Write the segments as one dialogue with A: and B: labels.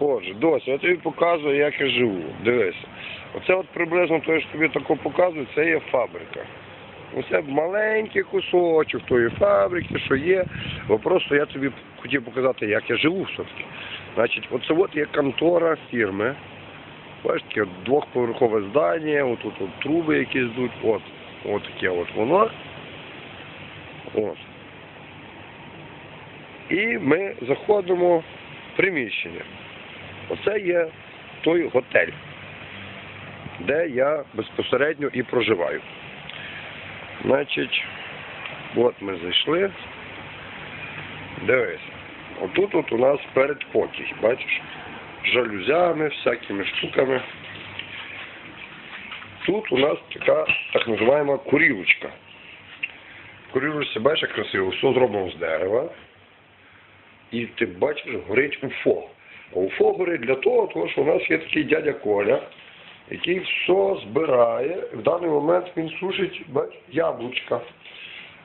A: Отже, Дося, я тобі показую, як я живу. Дивися. Оце от приблизно те, що тобі тако показую, це є фабрика. Оце маленький кусочок тої фабрики, що є. Бо просто я тобі хотів показати, як я живу все-таки. Значить, оце от є контора фірми. Бачиш, таке двохповерхове здання, отут от труби якісь йдуть, от, от таке от воно. От. І ми заходимо в приміщення. Оце є той готель, де я безпосередньо і проживаю. Значить, от ми зайшли. Дивись. Отут от у нас передпокій, бачиш? Жалюзями, всякими штуками. Тут у нас така так називаємо курілочка. Курілочці, бачиш, красиво, все зроблено з дерева. І ти бачиш, горить УФО. А УФО горить для того, тому що у нас є такий дядя Коля, який все збирає. В даний момент він сушить яблучка.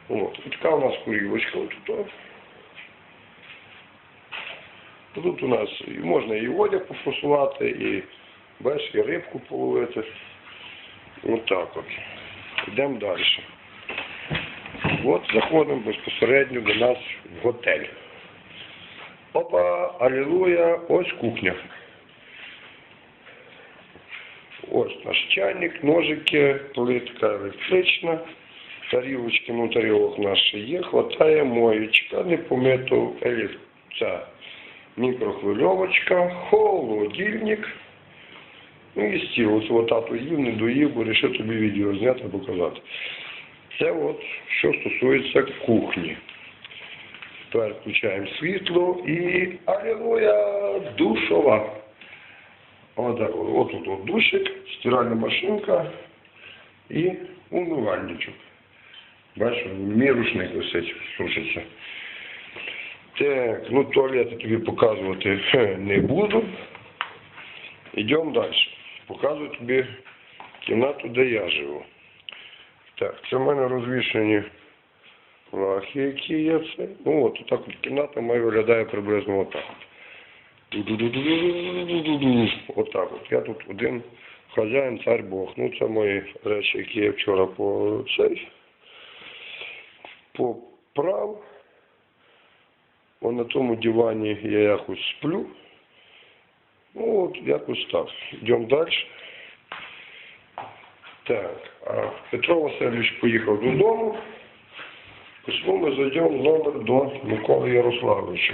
A: От. Така у нас курілочка. Тут. У нас можна і одяг пофасувати, і бачиш, і рибку половити. От так от. Йдемо далі. От заходимо безпосередньо до нас в готель. Опа, алілуя, ось кухня. Ось наш чайник, ножики, плитка електрична, тарілочки, ну тарілок наш є, хватає моєчка, не помито елі- мікрохвильовочка, холодильник. Ну і стіл. Ось от тату їв, не доїв, бо вирішив тобі відео зняти, показати. Це от що стосується кухні. Тепер включаємо світло і алілуя, душова. От, от тут от душик, стиральна машинка і умивальничок. Бачиш, мій рушник висить, сушиться. Так, ну туалет я тобі показувати не буду. Йдемо далі. Показую тобі кімнату, де я живу. Так, це в мене розвішені лахи, які є це. Ну от, так от кімната моя виглядає приблизно отак. Отак от. Я тут один хазяїн, цар Бог. Ну це мої речі, які я вчора по цей поправ. О, на тому дивані я якось сплю. Ну, от якось так. Йдемо далі. Так, а Петро Васильович поїхав додому. Письмо ми зайдемо в номер до Миколи Ярославовича.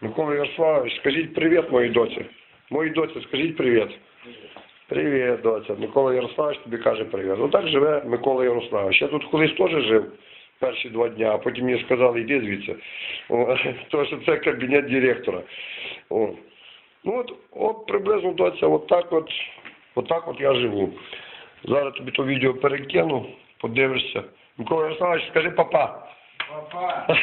A: Микола Ярославович, скажіть привіт моїй доці. Моїй доці, скажіть привіт. Привіт, доця. Микола Ярославович тобі каже привіт. Отак живе Микола Ярославович. Я тут колись теж жив перші два дня, а потім мені сказали, йди звідси. О, Тому що це кабінет директора. О. Ну от, от приблизно доця, от так от, от так от я живу. Зараз тобі то відео перекину, подивишся. Микола Ярославович, скажи папа.
B: Папа,